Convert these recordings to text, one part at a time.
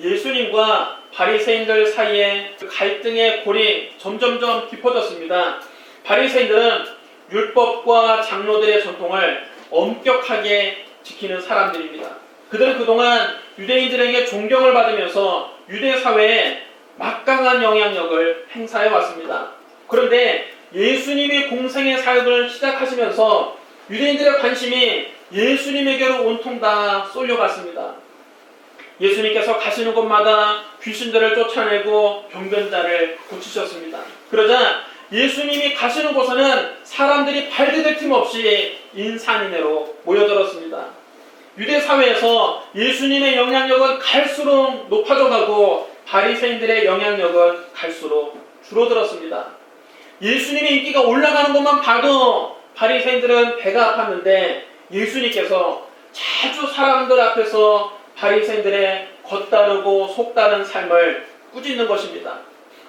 예수님과 바리새인들 사이에 그 갈등의 골이 점점점 깊어졌습니다. 바리새인들은 율법과 장로들의 전통을 엄격하게 지키는 사람들입니다. 그들은 그동안 유대인들에게 존경을 받으면서 유대 사회에 막강한 영향력을 행사해 왔습니다. 그런데 예수님이 공생의 사역을 시작하시면서 유대인들의 관심이 예수님에게로 온통 다 쏠려갔습니다. 예수님께서 가시는 곳마다 귀신들을 쫓아내고 병변자를 고치셨습니다. 그러자 예수님이 가시는 곳에는 사람들이 발디딜 틈 없이 인산인해로 모여들었습니다. 유대 사회에서 예수님의 영향력은 갈수록 높아져 가고 바리새인들의 영향력은 갈수록 줄어들었습니다. 예수님의 인기가 올라가는 것만 봐도 바리새인들은 배가 아팠는데 예수님께서 자주 사람들 앞에서 바리새인들의 겉다르고 속다른 삶을 꾸짖는 것입니다.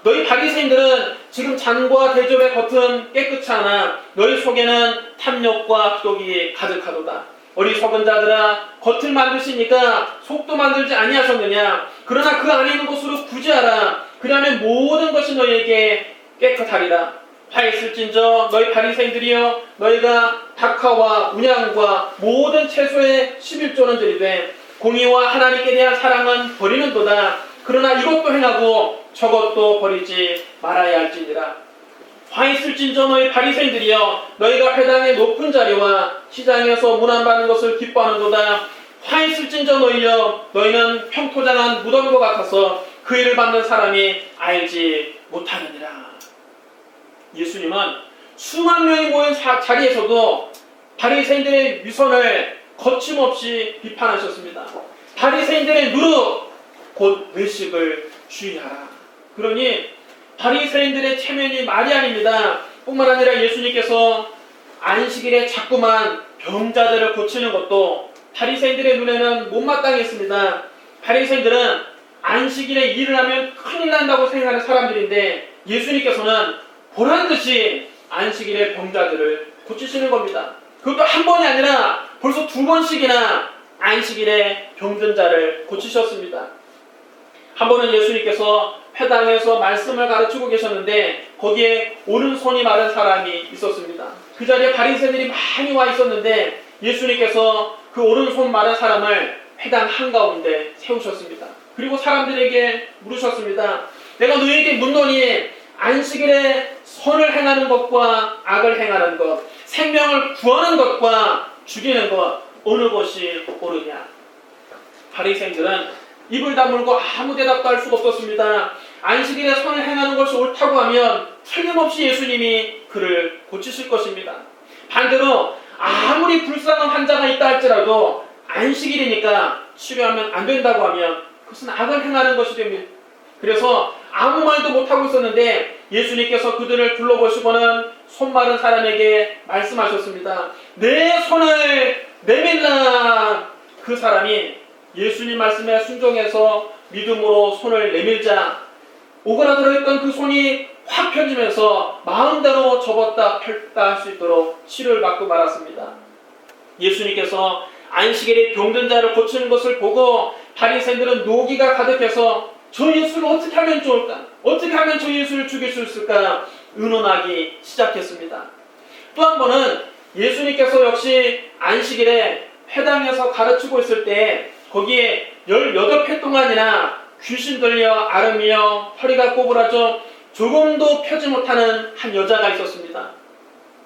너희 바리새인들은 지금 잔과 대접의 겉은 깨끗이 하나 너희 속에는 탐욕과 기독이 가득하도다. 어리석은 자들아 겉을 만드시니까 속도 만들지 아니하셨느냐 그러나 그 안에 있는 것으로 구제하라 그러면 모든 것이 너희에게 깨끗하리라 화있을진저 너희 바리새인들이여 너희가 박하와 운양과 모든 채소의 11조는 들이되 공의와 하나님께 대한 사랑은 버리는도다. 그러나 이것도 행하고 저것도 버리지 말아야 할지니라. 화 있을진저 너희 바리새인들이여 너희가 회당의 높은 자리와 시장에서 문안받는 것을 기뻐하는도다. 화 있을진저 너희여 너희는 평토장한 무덤과 같아서 그 일을 받는 사람이 알지 못하느니라. 예수님은 수만 명이 모인 사- 자리에서도 바리새인들의 위선을 거침없이 비판하셨습니다. 바리새인들의 누룩 곧 외식을 주의하라. 그러니 바리새인들의 체면이 말이 아닙니다. 뿐만 아니라 예수님께서 안식일에 자꾸만 병자들을 고치는 것도 바리새인들의 눈에는 못마땅했습니다. 바리새인들은 안식일에 일을 하면 큰일 난다고 생각하는 사람들인데 예수님께서는 보란 듯이 안식일에 병자들을 고치시는 겁니다. 그것도 한 번이 아니라 벌써 두 번씩이나 안식일에 병든 자를 고치셨습니다. 한 번은 예수님께서 회당에서 말씀을 가르치고 계셨는데 거기에 오른손이 마른 사람이 있었습니다. 그 자리에 바리새들이 많이 와 있었는데 예수님께서 그 오른손 마른 사람을 회당 한가운데 세우셨습니다. 그리고 사람들에게 물으셨습니다. 내가 너희에게 묻노니 안식일에 선을 행하는 것과 악을 행하는 것, 생명을 구하는 것과 죽이는 것 어느 것이 옳으냐? 바리새인들은 입을 다물고 아무 대답도 할 수가 없었습니다. 안식일에 선을 행하는 것이 옳다고 하면 틀림없이 예수님이 그를 고치실 것입니다. 반대로 아무리 불쌍한 환자가 있다 할지라도 안식일이니까 치료하면 안 된다고 하면 그것은 악을 행하는 것이 됩니다. 그래서 아무 말도 못하고 있었는데 예수님께서 그들을 둘러보시고는 손 마른 사람에게 말씀하셨습니다. 내 손을 내밀라 그 사람이 예수님 말씀에 순종해서 믿음으로 손을 내밀자 오그라들어 있던 그 손이 확 펴지면서 마음대로 접었다 펼다 할 수 있도록 치료를 받고 말았습니다. 예수님께서 안식일에 병든 자를 고치는 것을 보고 바리새인들은 노기가 가득해서 저 예수를 어떻게 하면 좋을까? 어떻게 하면 저 예수를 죽일 수 있을까? 의논하기 시작했습니다. 또 한 번은 예수님께서 역시 안식일에 회당에서 가르치고 있을 때 거기에 18회 동안이나 귀신 들려 아름이여 허리가 꼬부라져 조금도 펴지 못하는 한 여자가 있었습니다.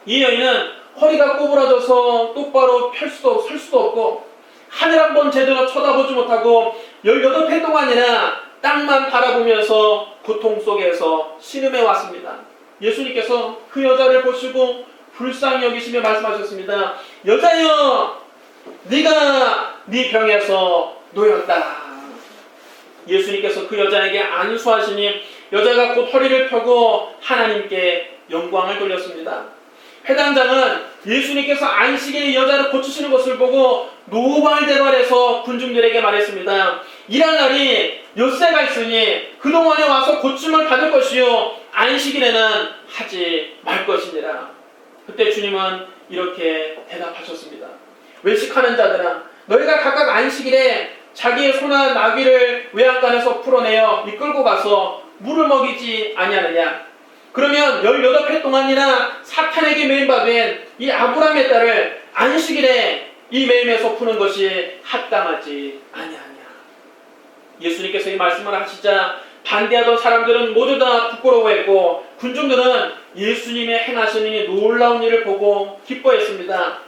이 여인은 허리가 꼬부라져서 똑바로 펼 수도 설 수도 없고 하늘 한 번 제대로 쳐다보지 못하고 18회 동안이나 땅만 바라보면서 고통 속에서 신음해 왔습니다. 예수님께서 그 여자를 보시고 불쌍히 여기시며 말씀하셨습니다. 여자여, 네가 네 병에서 놓였다. 예수님께서 그 여자에게 안수하시니 여자가 곧 허리를 펴고 하나님께 영광을 돌렸습니다. 해당장은 예수님께서 안식일에 여자를 고치시는 것을 보고 노발대발해서 군중들에게 말했습니다. 일할 날이 엿새가 있으니 그동안에 와서 고침을 받을 것이요 안식일에는 하지 말 것이니라. 그때 주님은 이렇게 대답하셨습니다. 외식하는 자들아 너희가 각각 안식일에 자기의 소나 나귀를 외양간에서 풀어내어 이끌고 가서 물을 먹이지 아니하느냐 그러면 18회 동안이나 사탄에게 매임받은 이 아브라함의 딸을 안식일에 이 매임에서 푸는 것이 합당하지 아니하냐 예수님께서 이 말씀을 하시자 반대하던 사람들은 모두 다 부끄러워했고 군중들은 예수님의 행하시는 이 놀라운 일을 보고 기뻐했습니다.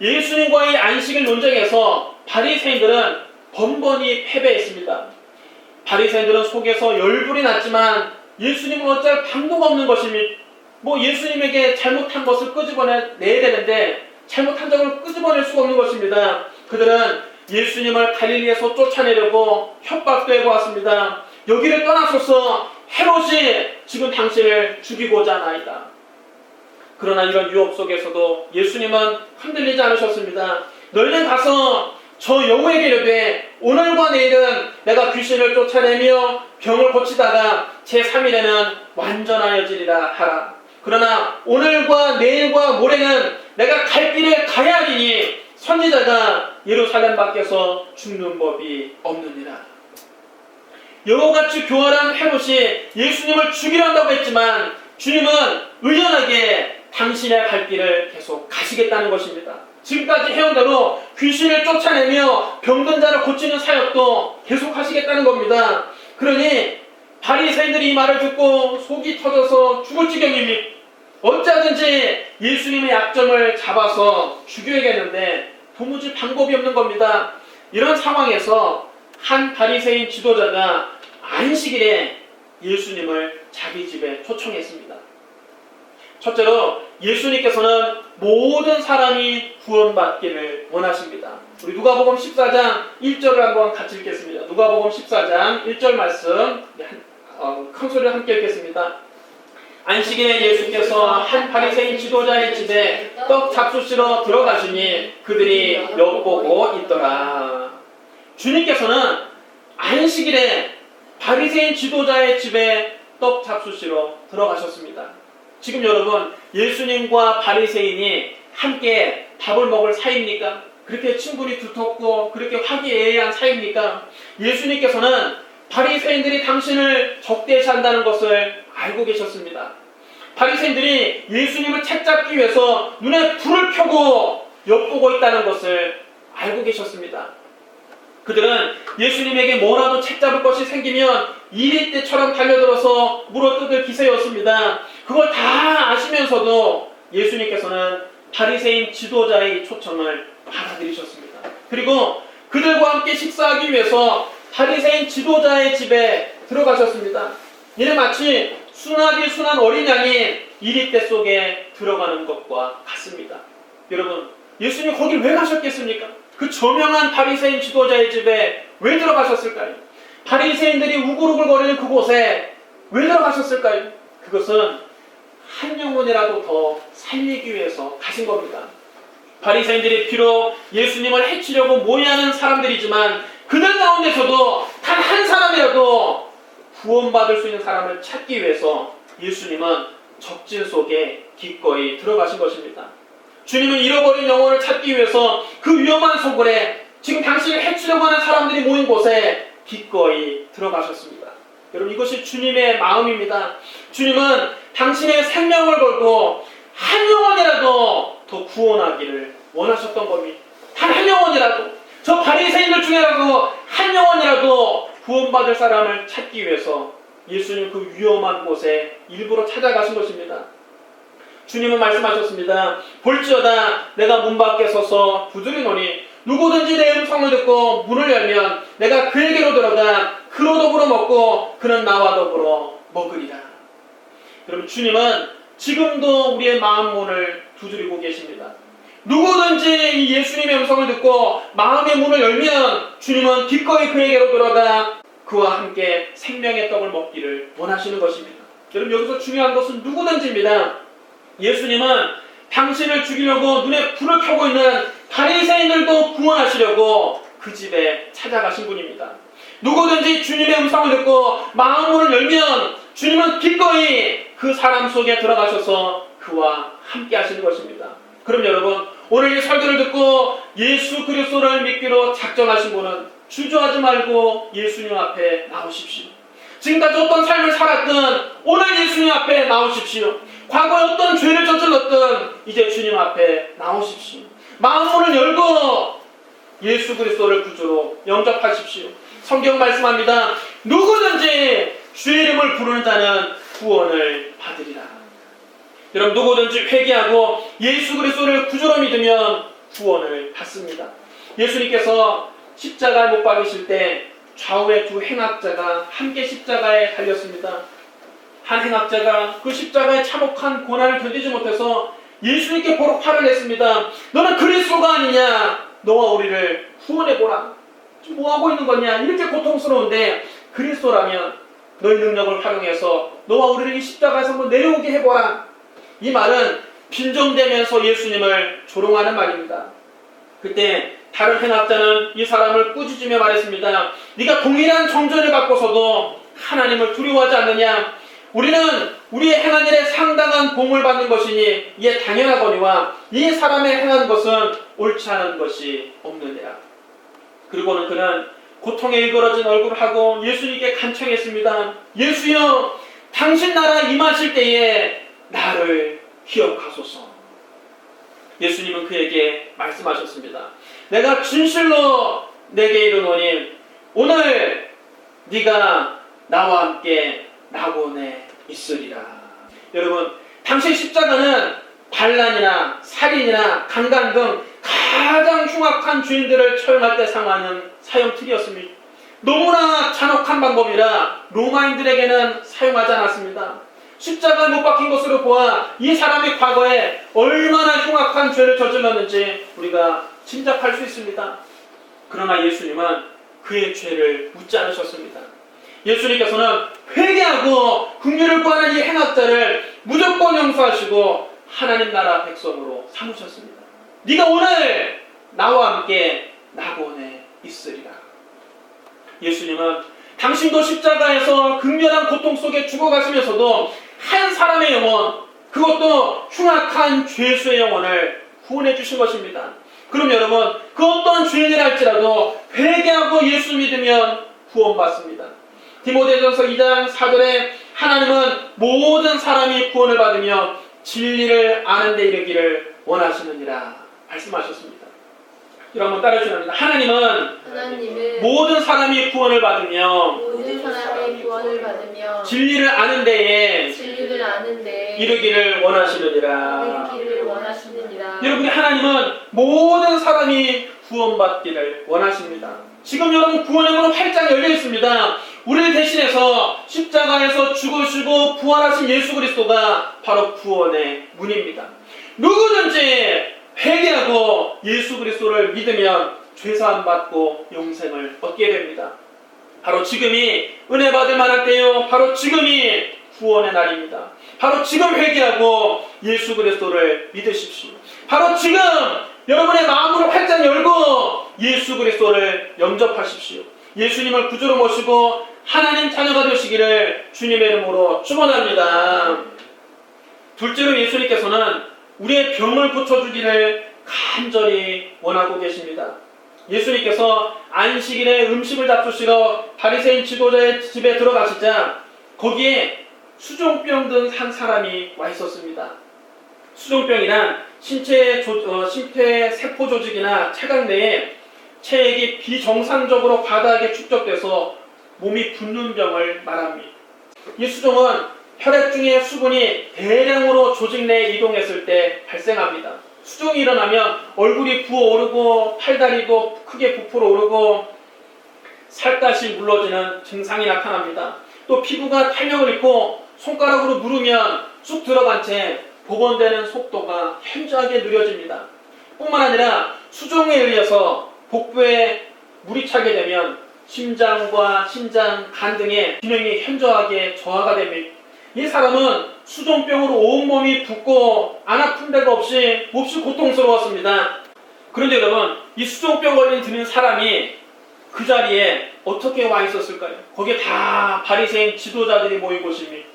예수님과의 안식일 논쟁에서 바리새인들은 번번이 패배했습니다. 바리새인들은 속에서 열불이 났지만 예수님은 어쩔 방도가 없는 것이니 뭐 예수님에게 잘못한 것을 끄집어내야 되는데 잘못한 점을 끄집어낼 수가 없는 것입니다. 그들은 예수님을 갈릴리에서 쫓아내려고 협박도 해보았습니다. 여기를 떠나소서 헤롯이 지금 당신을 죽이고자 하나이다. 그러나 이런 유혹 속에서도 예수님은 흔들리지 않으셨습니다. 너희는 가서 저 여우에게 이르되 오늘과 내일은 내가 귀신을 쫓아내며 병을 고치다가 제3일에는 완전하여지리라 하라. 그러나 오늘과 내일과 모레는 내가 갈 길을 가야 하리니 선지자가 예루살렘 밖에서 죽는 법이 없느니라. 여우같이 교활한 헤롯이 예수님을 죽이려 한다고 했지만 주님은 의연하게 당신의 갈 길을 계속 가시겠다는 것입니다. 지금까지 해온 대로 귀신을 쫓아내며 병든 자를 고치는 사역도 계속 하시겠다는 겁니다. 그러니 바리새인들이 이 말을 듣고 속이 터져서 죽을 지경입니다. 어쩌든지 예수님의 약점을 잡아서 죽여야겠는데 도무지 방법이 없는 겁니다. 이런 상황에서 한 바리새인 지도자가 안식일에 예수님을 자기 집에 초청했습니다. 첫째로 예수님께서는 모든 사람이 구원받기를 원하십니다. 우리 누가복음 14장 1절을 한번 같이 읽겠습니다. 누가복음 14장 1절 말씀 어, 큰 소리로 함께 읽겠습니다. 안식일에 예수께서 한 바리새인 지도자의 집에 떡 잡수시러 들어가시니 그들이 엿보고 있더라. 주님께서는 안식일에 바리새인 지도자의 집에 떡 잡수시러 들어가셨습니다. 지금 여러분 예수님과 바리새인이 함께 밥을 먹을 사이입니까? 그렇게 친분이 두텁고 그렇게 화기애애한 사이입니까? 예수님께서는 바리새인들이 당신을 적대시한다는 것을 알고 계셨습니다. 바리새인들이 예수님을 채잡기 위해서 눈에 불을 켜고 엿보고 있다는 것을 알고 계셨습니다. 그들은 예수님에게 뭐라도 채잡을 것이 생기면 이리 때처럼 달려들어서 물어뜯을 기세였습니다. 그걸 다 아시면서도 예수님께서는 바리새인 지도자의 초청을 받아들이셨습니다. 그리고 그들과 함께 식사하기 위해서 바리새인 지도자의 집에 들어가셨습니다. 이는 마치 순하디 순한 어린 양이 이리대 속에 들어가는 것과 같습니다. 여러분, 예수님 거기 왜 가셨겠습니까? 그 저명한 바리새인 지도자의 집에 왜 들어가셨을까요? 바리새인들이 우글우글거리는 그곳에 왜 들어가셨을까요? 그것은 한 영혼이라도 더 살리기 위해서 가신 겁니다. 바리새인들이 비록 예수님을 해치려고 모의하는 사람들이지만 그들 가운데서도 단 한 사람이라도 구원받을 수 있는 사람을 찾기 위해서 예수님은 적진 속에 기꺼이 들어가신 것입니다. 주님은 잃어버린 영혼을 찾기 위해서 그 위험한 소굴에 지금 당신을 해치려고 하는 사람들이 모인 곳에 기꺼이 들어가셨습니다. 여러분 이것이 주님의 마음입니다. 주님은 당신의 생명을 걸고 한 영혼이라도 더 구원하기를 원하셨던 겁니다. 단 한 영혼이라도 저 바리새인들 중에라도 한 영혼이라도 구원받을 사람을 찾기 위해서 예수님 그 위험한 곳에 일부러 찾아가신 것입니다. 주님은 말씀하셨습니다. 볼지어다 내가 문 밖에 서서 두드리노니 누구든지 내 음성을 듣고 문을 열면 내가 그에게로 들어가 그로 더불어 먹고 그는 나와 더불어 먹으리라. 여러분 주님은 지금도 우리의 마음 문을 두드리고 계십니다. 누구든지 이 예수님의 음성을 듣고 마음의 문을 열면 주님은 기꺼이 그에게로 들어가 그와 함께 생명의 떡을 먹기를 원하시는 것입니다. 여러분 여기서 중요한 것은 누구든지입니다. 예수님은 당신을 죽이려고 눈에 불을 켜고 있는 바리새인들도 구원하시려고 그 집에 찾아가신 분입니다. 누구든지 주님의 음성을 듣고 마음을 열면 주님은 기꺼이 그 사람 속에 들어가셔서 그와 함께 하시는 것입니다. 그럼 여러분 오늘 이 설교를 듣고 예수 그리스도를 믿기로 작정하신 분은 주저하지 말고 예수님 앞에 나오십시오. 지금까지 어떤 삶을 살았든 오늘 예수님 앞에 나오십시오. 과거에 어떤 죄를 저질렀든 이제 주님 앞에 나오십시오. 마음문을 열고 예수 그리스도를 구주로 영접하십시오. 성경 말씀합니다. 누구든지 주의 이름을 부르는 자는 구원을 받으리라. 여러분 누구든지 회개하고 예수 그리스도를 구주로 믿으면 구원을 받습니다. 예수님께서 십자가에 못 박이실 때 좌우의 두 행악자가 함께 십자가에 달렸습니다. 한 행악자가 그 십자가의 참혹한 고난을 견디지 못해서 예수님께 보러 화를 냈습니다. 너는 그리스도가 아니냐? 너와 우리를 구원해 보라. 지금 뭐하고 있는 거냐? 이렇게 고통스러운데 그리스도라면 너의 능력을 활용해서 너와 우리를 이 십자가에서 내려오게 해보라. 이 말은 빈정대면서 예수님을 조롱하는 말입니다. 그때 다른 행악자는 이 사람을 꾸짖으며 말했습니다. 네가 동일한 정죄를 받고서도 하나님을 두려워하지 않느냐? 우리는 우리의 행한 일에 상당한 공을 받는 것이니 이에 당연하거니와 이 사람의 행한 것은 옳지 않은 것이 없느니라. 그리고는 그는 고통에 일그러진 얼굴을 하고 예수님께 간청했습니다. 예수여, 당신 나라 임하실 때에 나를 기억하소서. 예수님은 그에게 말씀하셨습니다. 내가 진실로 내게 이르노니 오늘 네가 나와 함께 낙원에 있으리라. 여러분, 당시 십자가는 반란이나 살인이나 강간 등 가장 흉악한 죄인들을 처형할 때 사용하는 사형 틀이었습니다. 너무나 잔혹한 방법이라 로마인들에게는 사용하지 않았습니다. 십자가에 못 박힌 것으로 보아 이 사람이 과거에 얼마나 흉악한 죄를 저질렀는지 우리가 짐작할 수 있습니다. 그러나 예수님은 그의 죄를 묻지 않으셨습니다. 예수님께서는 회개하고 긍휼을 구하는 이 행악자를 무조건 용서하시고 하나님 나라 백성으로 삼으셨습니다. 네가 오늘 나와 함께 낙원에 있으리라. 예수님은 당신도 십자가에서 극렬한 고통 속에 죽어가시면서도 한 사람의 영혼, 그것도 흉악한 죄수의 영혼을 구원해 주신 것입니다. 그럼 여러분, 그 어떤 죄인을 할지라도 회개하고 예수 믿으면 구원받습니다. 디모데전서 2장 4절에 하나님은 모든 사람이 구원을 받으며 진리를 아는 데 이르기를 원하시느니라 말씀하셨습니다. 여러분 따라 주십니다. 하나님은 하나님은 모든 사람이 구원을 받으며 모든 사람의 구원을 받으며 진리를 아는 데에 진리를 아는데 이르기를 원하시느니라. 이르기를 원하시느니라. 여러분이 하나님은 모든 사람이 구원받기를 원하십니다. 지금 여러분 구원의 문은 활짝 열려 있습니다. 우리를 대신해서 십자가에서 죽으시고 부활하신 예수 그리스도가 바로 구원의 문입니다. 누구든지 회개하고 예수 그리스도를 믿으면 죄사함 받고 영생을 얻게 됩니다. 바로 지금이 은혜 받을 만할 때요. 바로 지금이 구원의 날입니다. 바로 지금 회개하고 예수 그리스도를 믿으십시오. 바로 지금 여러분의 마음으로 활짝 열고 예수 그리스도를 영접하십시오. 예수님을 구주로 모시고 하나님 자녀가 되시기를 주님의 이름으로 축원합니다. 둘째로 예수님께서는 우리의 병을 고쳐주기를 간절히 원하고 계십니다. 예수님께서 안식일에 음식을 잡수시러 바리새인 지도자의 집에 들어가시자 거기에 수종병 든 한 사람이 와 있었습니다. 수종병이란 신체 조, 어, 심폐 세포 조직이나 체각 내에 체액이 비정상적으로 과다하게 축적돼서 몸이 붓는 병을 말합니다. 이 수종은 혈액 중에 수분이 대량으로 조직 내에 이동했을 때 발생합니다. 수종이 일어나면 얼굴이 부어오르고 팔다리도 크게 부풀어 오르고 살갗이 물러지는 증상이 나타납니다. 또 피부가 탄력을 잃고 손가락으로 누르면 쑥 들어간 채 복원되는 속도가 현저하게 느려집니다. 뿐만 아니라 수종에 의해서 복부에 물이 차게 되면 심장과 신장, 간 등의 기능이 현저하게 저하가 됩니다. 이 사람은 수종병으로 온몸이 붓고 안 아픈 데가 없이 몹시 고통스러웠습니다. 그런데 여러분, 이 수종병 걸린 드는 사람이 그 자리에 어떻게 와 있었을까요? 거기에 다 바리새인 지도자들이 모인 곳입니다.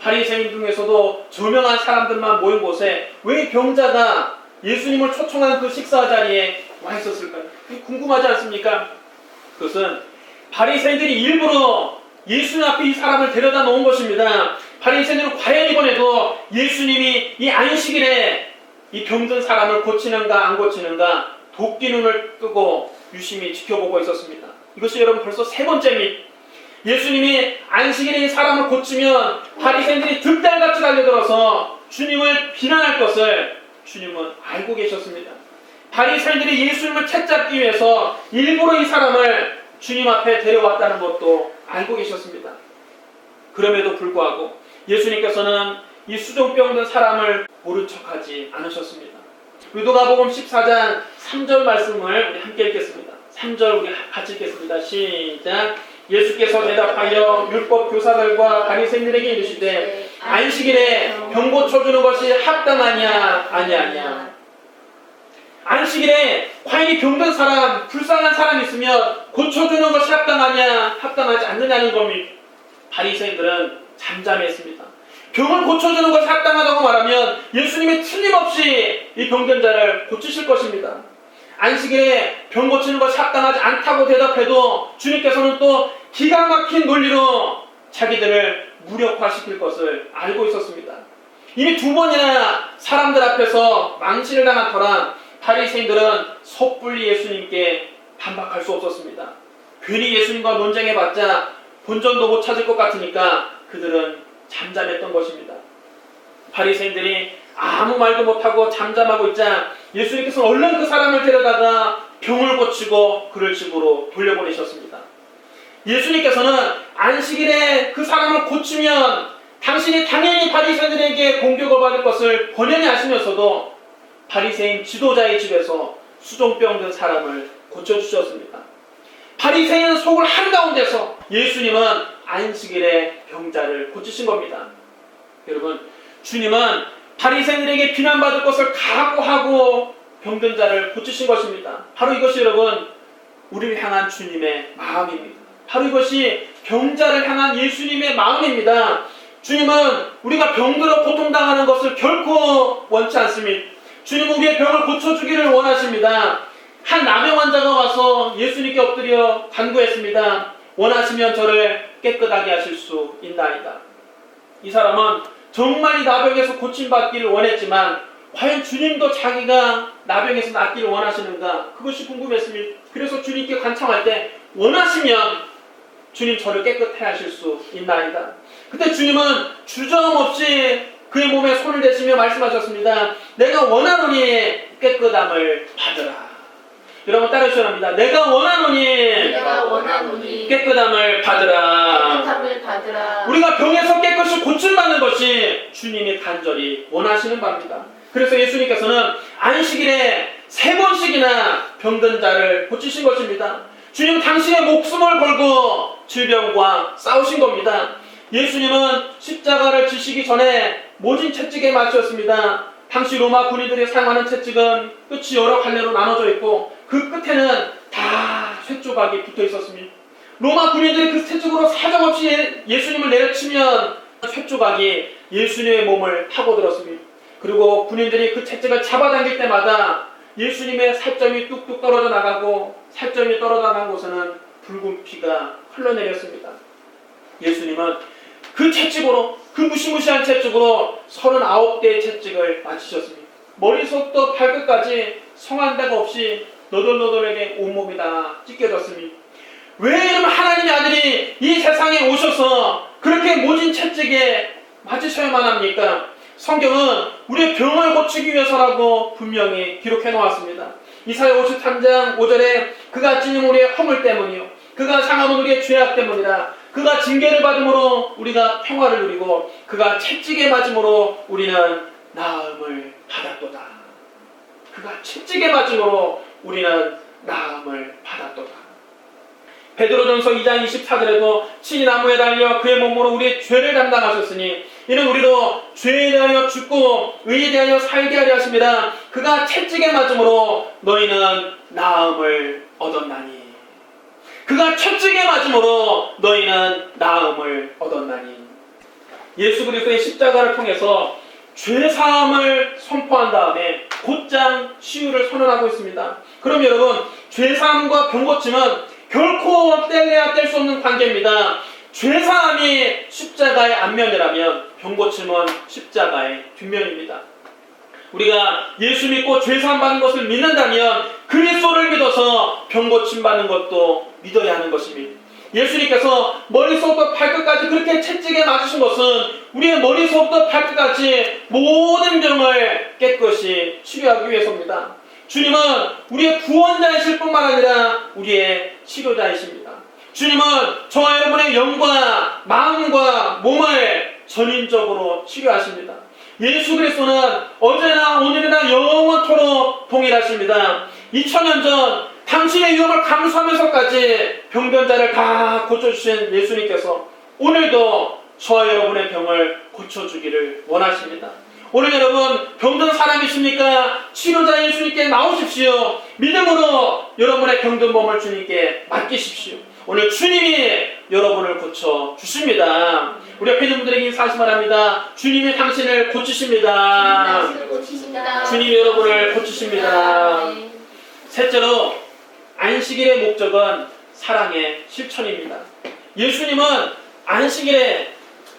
바리새인 중에서도 저명한 사람들만 모인 곳에 왜 병자가 예수님을 초청한 그 식사 자리에 와 있었을까요? 궁금하지 않습니까? 그것은 바리새인들이 일부러 예수님 앞에 이 사람을 데려다 놓은 것입니다. 바리새인들은 과연 이번에도 예수님이 이 안식일에 이 병든 사람을 고치는가 안 고치는가 도끼 눈을 뜨고 유심히 지켜보고 있었습니다. 이것이 여러분 벌써 세 번째입니다. 예수님이 안식일에 이 사람을 고치면 바리새인들이 득달같이 달려들어서 주님을 비난할 것을 주님은 알고 계셨습니다. 바리새인들이 예수님을 채잡기 위해서 일부러 이 사람을 주님 앞에 데려왔다는 것도 알고 계셨습니다. 그럼에도 불구하고 예수님께서는 이 수종병 든 사람을 모른 척하지 않으셨습니다. 유도가복음 14장 3절 말씀을 우리 함께 읽겠습니다. 3절 우리 같이 읽겠습니다. 시작. 예수께서 대답하여 율법 교사들과 바리새인들에게 이르시되 안식일에 병 고 쳐 주는 것이 합당하냐 아니하냐 안식일에 과연 이 병든 사람 불쌍한 사람 있으면 고쳐주는 것이 합당하냐 합당하지 않느냐는 겁니다. 바리새인들은 잠잠했습니다. 병을 고쳐주는 것이 합당하다고 말하면 예수님이 틀림없이 이 병든 자를 고치실 것입니다. 안식일에 병 고치는 것이 합당하지 않다고 대답해도 주님께서는 또 기가 막힌 논리로 자기들을 무력화시킬 것을 알고 있었습니다. 이미 두 번이나 사람들 앞에서 망신을 당한 터라 바리새인들은 섣불리 예수님께 반박할 수 없었습니다. 괜히 예수님과 논쟁해봤자 본전도 못 찾을 것 같으니까 그들은 잠잠했던 것입니다. 바리새인들이 아무 말도 못하고 잠잠하고 있자 예수님께서 얼른 그 사람을 데려다가 병을 고치고 그를 집으로 돌려보내셨습니다. 예수님께서는 안식일에 그 사람을 고치면 당신이 당연히 바리새인들에게 공격을 받을 것을 본연히 아시면서도 바리새인 지도자의 집에서 수종병 든 사람을 고쳐주셨습니다. 바리새인 속을 한가운데서 예수님은 안식일에 병자를 고치신 겁니다. 여러분, 주님은 바리새인들에게 비난받을 것을 각오하고 병든 자를 고치신 것입니다. 바로 이것이 여러분 우리를 향한 주님의 마음입니다. 바로 이것이 병자를 향한 예수님의 마음입니다. 주님은 우리가 병들어 고통당하는 것을 결코 원치 않습니다. 주님은 우리의 병을 고쳐주기를 원하십니다. 한 남의 환자가 와서 예수님께 엎드려 간구했습니다. 원하시면 저를 깨끗하게 하실 수 있나이다. 이 사람은 정말 이 나병에서 고침받기를 원했지만 과연 주님도 자기가 나병에서 낫기를 원하시는가 그것이 궁금했습니다. 그래서 주님께 간청할 때 원하시면 주님 저를 깨끗해 하실 수 있나이다. 그때 주님은 주저없이 그의 몸에 손을 대시며 말씀하셨습니다. 내가 원하노니 깨끗함을 받으라. 여러분 따르셔야 합니다. 내가 원하노니 내가 원하노니 깨끗함을 받으라. 깨끗함을 받으라. 우리가 병에서 깨끗이 고침받는 것이 주님이 간절히 원하시는 바입니다. 그래서 예수님께서는 안식일에 세 번씩이나 병든 자를 고치신 것입니다. 주님 당신의 목숨을 걸고 질병과 싸우신 겁니다. 예수님은 십자가를 지시기 전에 모진 채찍에 맞추었습니다. 당시 로마 군인들이 사용하는 채찍은 끝이 여러 갈래로 나눠져 있고 그 끝에는 다 쇠조각이 붙어 있었습니다. 로마 군인들이 그 채찍으로 사정없이 예- 예수님을 내려치면 쇠조각이 예수님의 몸을 파고들었습니다. 그리고 군인들이 그 채찍을 잡아당길 때마다 예수님의 살점이 뚝뚝 떨어져 나가고 살점이 떨어져 나간 곳에는 붉은 피가 흘러내렸습니다. 예수님은 그 채찍으로 그 무시무시한 채찍으로 39개의 채찍을 맞히셨습니다. 머리속부터 발끝까지 성한 데가 없이 너덜너덜하게 온몸이 다 찢겨졌습니다. 왜 이러면 하나님의 아들이 이 세상에 오셔서 그렇게 모진 채찍에 맞으셔야만 합니까? 성경은 우리의 병을 고치기 위해서라고 분명히 기록해 놓았습니다. 이사야 53장 5절에 그가 찢은 우리의 허물 때문이요. 그가 상함은 우리의 죄악 때문이라. 그가 징계를 받음으로 우리가 평화를 누리고 그가 채찍에 맞음으로 우리는 나음을 받았도다. 그가 채찍에 맞음으로 우리는 나음을 받았도다. 베드로전서 2장 24절에도 친히 나무에 달려 그의 몸으로 우리의 죄를 담당하셨으니 이는 우리로 죄에 대하여 죽고 의에 대하여 살게 하려 하십니다. 그가 채찍에 맞음으로 너희는 나음을 얻었나니 그가 채찍에 맞음으로 너희는 나음을 얻었나니 예수 그리스도의 십자가를 통해서 죄 사함을 선포한 다음에 곧장 치유를 선언하고 있습니다. 그럼 여러분 죄 사함과 병 고침은 결코 뗄래야 뗄 수 없는 관계입니다. 죄 사함이 십자가의 앞면이라면 병고침은 십자가의 뒷면입니다. 우리가 예수 믿고 죄사함 받는 것을 믿는다면 그리스도를 믿어서 병 고침 받는 것도 믿어야 하는 것입니다. 예수님께서 머리속부터 발끝까지 그렇게 채찍에 맞으신 것은 우리의 머리속부터 발끝까지 모든 병을 깨끗이 치료하기 위해서입니다. 주님은 우리의 구원자이실 뿐만 아니라 우리의 치료자이십니다. 주님은 저와 여러분의 영과 마음과 몸을 전인적으로 치료하십니다. 예수 그리스도는 언제나 오늘이나 영원토록 동일하십니다. 2000년 전 당신의 위험을 감수하면서까지 병변자를 다 고쳐주신 예수님께서 오늘도 저와 여러분의 병을 고쳐주기를 원하십니다. 오늘 여러분 병든 사람이십니까? 치료자 예수님께 나오십시오. 믿음으로 여러분의 병든 몸을 주님께 맡기십시오. 오늘 주님이 여러분을 고쳐 주십니다. 우리 옆에 있는 분들에게 인사하시 바랍니다. 주님이 당신을 고치십니다. 주님이 여러분을 고치십니다. 네. 셋째로 안식일의 목적은 사랑의 실천입니다. 예수님은 안식일에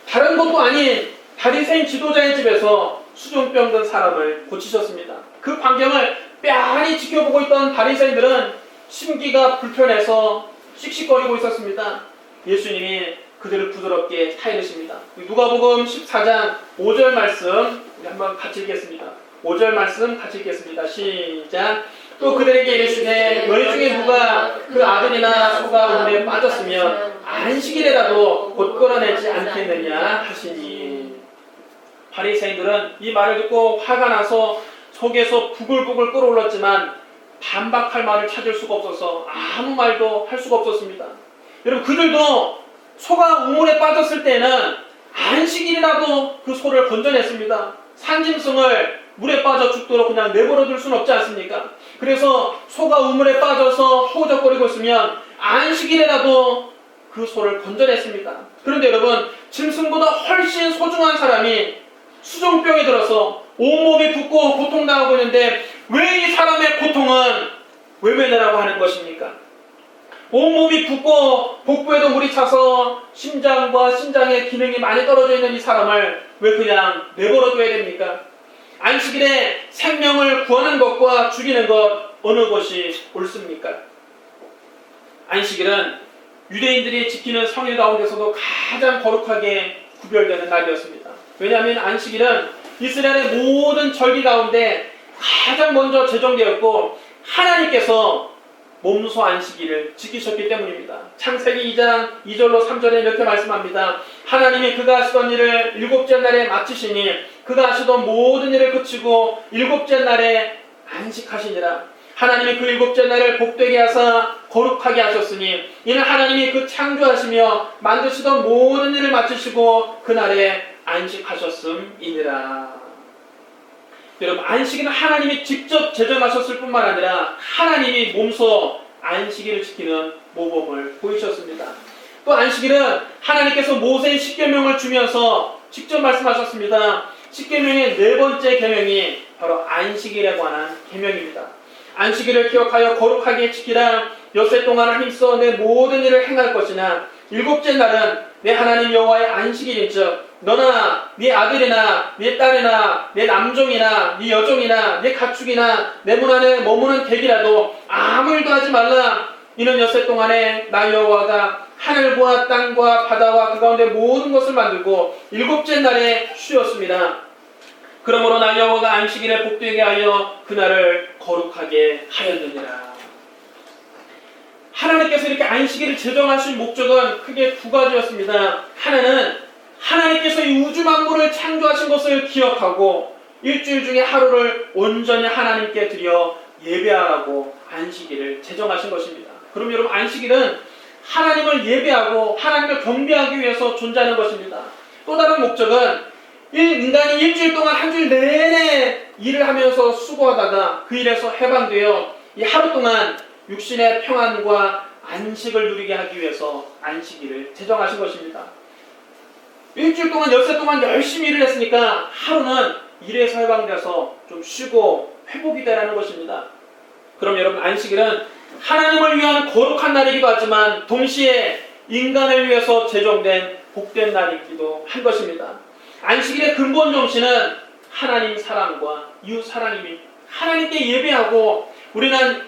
다른 것도 아닌 바리새인 지도자의 집에서 수종병 든 사람을 고치셨습니다. 그 광경을 뼈아리 지켜보고 있던 바리새인들은 심기가 불편해서 씩씩거리고 있었습니다. 예수님이 그들을 부드럽게 사이르십니다. 누가복음 14장 5절 말씀 한번 같이 읽겠습니다. 5절 말씀 같이 읽겠습니다. 시작. 또 그들에게 이르시되 너희 중에 누가 그 아들이나 소가 우물에 빠졌으면 안식일에라도 곧 끌어내지 않겠느냐 하시니 바리새인들은 이 말을 듣고 화가 나서 속에서 부글부글 끓어올랐지만 반박할 말을 찾을 수가 없어서 아무 말도 할 수가 없었습니다. 여러분 그들도 소가 우물에 빠졌을 때는 안식일이라도 그 소를 건져냈습니다. 산짐승을 물에 빠져 죽도록 그냥 내버려 둘 수는 없지 않습니까? 그래서 소가 우물에 빠져서 허우적거리고 있으면 안식일에라도 그 소를 건져냈습니다. 그런데 여러분, 짐승보다 훨씬 소중한 사람이 수종병에 들어서 온몸이 붓고 고통당하고 있는데 왜 이 사람의 고통은 외면이라고 하는 것입니까? 온몸이 붓고 복부에도 물이 차서 심장과 신장의 기능이 많이 떨어져 있는 이 사람을 왜 그냥 내버려둬야 됩니까? 안식일에 생명을 구하는 것과 죽이는 것 어느 것이 옳습니까? 안식일은 유대인들이 지키는 성일 가운데서도 가장 거룩하게 구별되는 날이었습니다. 왜냐하면 안식일은 이스라엘의 모든 절기 가운데 가장 먼저 제정되었고 하나님께서 몸소 안식일을 지키셨기 때문입니다. 창세기 2장 2절로 3절에 이렇게 말씀합니다. 하나님이 그가 하시던 일을 일곱째 날에 마치시니 그가 하시던 모든 일을 그치고 일곱째 날에 안식하시니라. 하나님이 그 일곱째 날을 복되게 하사 거룩하게 하셨으니 이는 하나님이 그 창조하시며 만드시던 모든 일을 마치시고 그 날에 안식하셨음이니라. 여러분 안식일은 하나님이 직접 제정하셨을 뿐만 아니라 하나님이 몸소 안식일을 지키는 모범을 보이셨습니다. 또 안식일은 하나님께서 모세의 십계명을 주면서 직접 말씀하셨습니다. 십계명의 네 번째 계명이 바로 안식일에 관한 계명입니다. 안식일을 기억하여 거룩하게 지키라 엿새 동안을 힘써 내 모든 일을 행할 것이나 일곱째 날은 내 하나님 여호와의 안식일인즉 너나 네 아들이나 네 딸이나 내 남종이나 네 여종이나 네 가축이나 내 문 안에 머무는 객이라도 아무 일도 하지 말라 이는 엿새 동안에 나 여호와가 하늘과 땅과 바다와 그 가운데 모든 것을 만들고 일곱째 날에 쉬었습니다. 그러므로 나 여호와가 안식일에 복되게 하여 그날을 거룩하게 하였느니라. 하나님께서 이렇게 안식일을 제정하신 목적은 크게 두 가지였습니다. 하나는 하나님께서 이 우주 만물을 창조하신 것을 기억하고 일주일 중에 하루를 온전히 하나님께 드려 예배하라고 안식일을 제정하신 것입니다. 그럼 여러분 안식일은 하나님을 예배하고 하나님을 경배하기 위해서 존재하는 것입니다. 또 다른 목적은 일- 인간이 일주일 동안 한 주일 내내 일을 하면서 수고하다가 그 일에서 해방되어 이 하루 동안 육신의 평안과 안식을 누리게 하기 위해서 안식일을 제정하신 것입니다. 일주일 동안 엿새 동안 열심히 일을 했으니까 하루는 일에서 해방돼서 좀 쉬고 회복이 되라는 것입니다. 그럼 여러분 안식일은 하나님을 위한 거룩한 날이기도 하지만 동시에 인간을 위해서 제정된 복된 날이기도 한 것입니다. 안식일의 근본 정신은 하나님 사랑과 이웃 사랑입니다. 하나님께 예배하고 우리는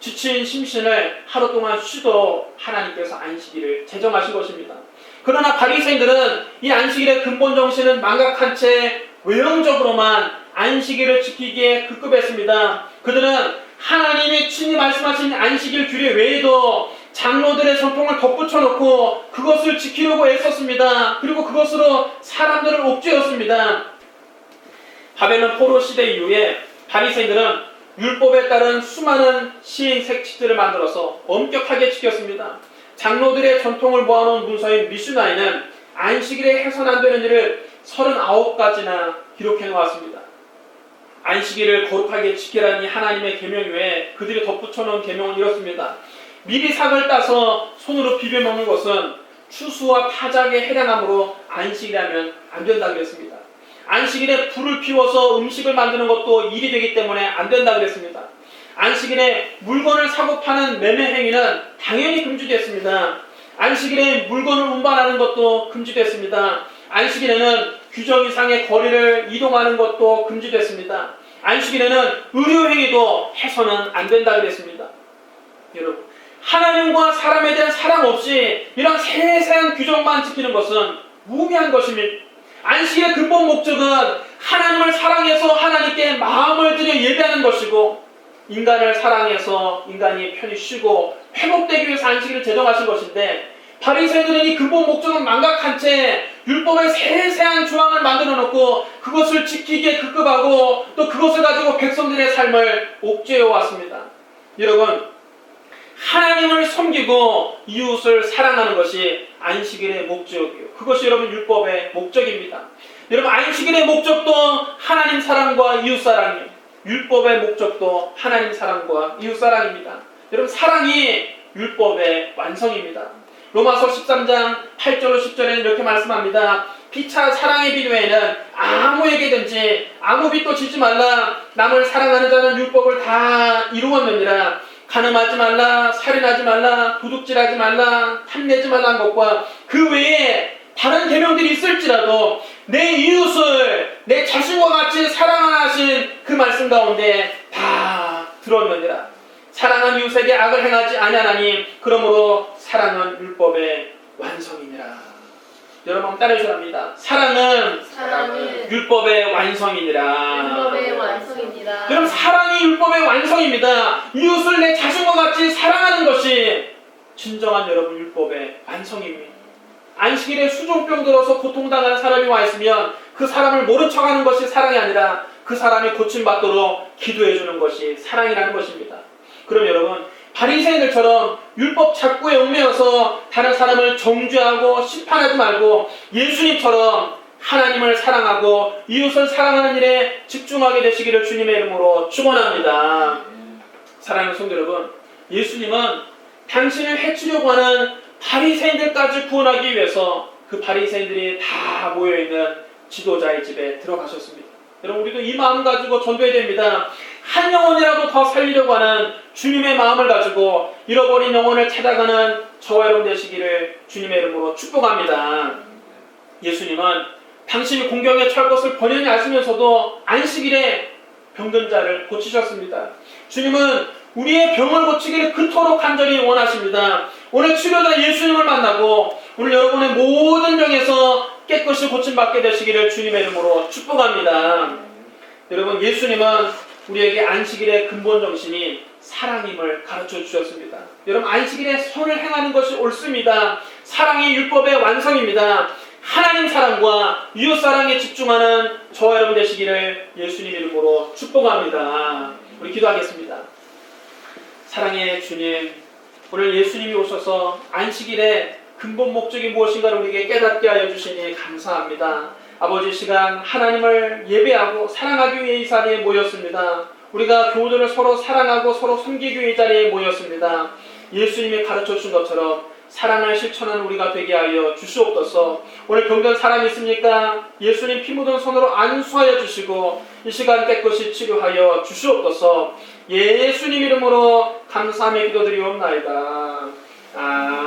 지친 심신을 하루 동안 쉬도록 하나님께서 안식일을 제정하신 것입니다. 그러나 바리새인들은 이 안식일의 근본 정신은 망각한 채 외형적으로만 안식일을 지키기에 급급했습니다. 그들은 하나님이 친히 말씀하신 안식일 규례 외에도 장로들의 전통을 덧붙여 놓고 그것을 지키려고 애썼습니다. 그리고 그것으로 사람들을 옥죄었습니다. 바벨론 포로 시대 이후에 바리새인들은 율법에 따른 수많은 시행 색치들을 만들어서 엄격하게 지켰습니다. 장로들의 전통을 모아놓은 문서인 미슈나이는 안식일에 해선 안 되는 일을 39가지나 기록해 놓았습니다. 안식일을 거룩하게 지키라니 하나님의 계명 외에 그들이 덧붙여 놓은 계명은 이렇습니다. 미리 삭을 따서 손으로 비벼 먹는 것은 추수와 타작에 해당하므로 안식이라면 안 된다고 했습니다. 안식일에 불을 피워서 음식을 만드는 것도 일이 되기 때문에 안 된다고 그랬습니다. 안식일에 물건을 사고 파는 매매 행위는 당연히 금지됐습니다. 안식일에 물건을 운반하는 것도 금지됐습니다. 안식일에는 규정 이상의 거리를 이동하는 것도 금지됐습니다. 안식일에는 의료 행위도 해서는 안 된다 그랬습니다. 여러분, 하나님과 사람에 대한 사랑 없이 이런 세세한 규정만 지키는 것은 무미한 것입니다. 안식의 근본 목적은 하나님을 사랑해서 하나님께 마음을 들여 예배하는 것이고 인간을 사랑해서 인간이 편히 쉬고 회복되기 위해서 안식일을 제정하신 것인데 바리새인들은 이 근본 목적은 망각한 채 율법의 세세한 조항을 만들어 놓고 그것을 지키기에 급급하고 또 그것을 가지고 백성들의 삶을 옥죄어 왔습니다. 여러분 하나님을 섬기고 이웃을 사랑하는 것이 안식일의 목적이요. 그것이 여러분 율법의 목적입니다. 여러분 안식일의 목적도 하나님 사랑과 이웃 사랑이요. 율법의 목적도 하나님 사랑과 이웃 사랑입니다. 여러분 사랑이 율법의 완성입니다. 로마서 13장 8절로 10절에는 이렇게 말씀합니다. 피차 사랑의 비유에는 아무에게든지 아무 빚도 짓지 말라. 남을 사랑하는 자는 율법을 다 이루었느니라. 가늠하지 말라, 살인하지 말라, 도둑질하지 말라, 탐내지 말라는 것과 그 외에 다른 계명들이 있을지라도 내 이웃을 내 자신과 같이 사랑하신 그 말씀 가운데 다 들었느니라. 사랑한 이웃에게 악을 행하지 아니하나니 그러므로 사랑은 율법의 완성이니라. 여러분 따라해주셔야 합니다. 사랑은 사랑은 율법의 완성이니라. 율법의 완성입니다. 여러분 사랑이 율법의 완성입니다. 이웃을 내 자신과 같이 사랑하는 것이 진정한 여러분 율법의 완성입니다. 안식일에 수종병 들어서 고통당하는 사람이 와 있으면 그 사람을 모른 척하는 것이 사랑이 아니라 그 사람이 고침받도록 기도해 주는 것이 사랑이라는 것입니다. 그럼 여러분 바리새인들처럼 율법 착구에 얽매여서 다른 사람을 정죄하고 심판하지 말고 예수님처럼 하나님을 사랑하고 이웃을 사랑하는 일에 집중하게 되시기를 주님의 이름으로 축원합니다. 사랑하는 성도 여러분, 예수님은 당신을 해치려고 하는 바리새인들까지 구원하기 위해서 그 바리새인들이 다 모여 있는 지도자의 집에 들어가셨습니다. 여러분 우리도 이 마음 가지고 전도해야 됩니다. 한 영혼이라도 더 살리려고 하는 주님의 마음을 가지고 잃어버린 영혼을 찾아가는 저와 여러분 되시기를 주님의 이름으로 축복합니다. 예수님은 당신이 공경에 처할 것을 번연히 아시면서도 안식일에 병든 자를 고치셨습니다. 주님은 우리의 병을 고치기를 그토록 간절히 원하십니다. 오늘 치료자 예수님을 만나고 오늘 여러분의 모든 병에서 깨끗이 고침받게 되시기를 주님의 이름으로 축복합니다. 여러분 예수님은 우리에게 안식일의 근본 정신이 사랑임을 가르쳐 주셨습니다. 여러분 안식일에 선을 행하는 것이 옳습니다. 사랑이 율법의 완성입니다. 하나님 사랑과 이웃 사랑에 집중하는 저와 여러분 되시기를 예수님 이름으로 축복합니다. 우리 기도하겠습니다. 사랑의 주님, 오늘 예수님이 오셔서 안식일의 근본 목적이 무엇인가를 우리에게 깨닫게 하여 주시니 감사합니다. 아버지 시간 하나님을 예배하고 사랑하기 위해 이 자리에 모였습니다. 우리가 교우들을 서로 사랑하고 서로 섬기기 위해 이 자리에 모였습니다. 예수님이 가르쳐 주신 것처럼 사랑을 실천하는 우리가 되게 하여 주시옵소서. 오늘 병든 사람 있습니까? 예수님 피 묻은 손으로 안수하여 주시고 이 시간 깨끗이 치료하여 주시옵소서 예수님 이름으로 감사함의 기도드리옵나이다. 아.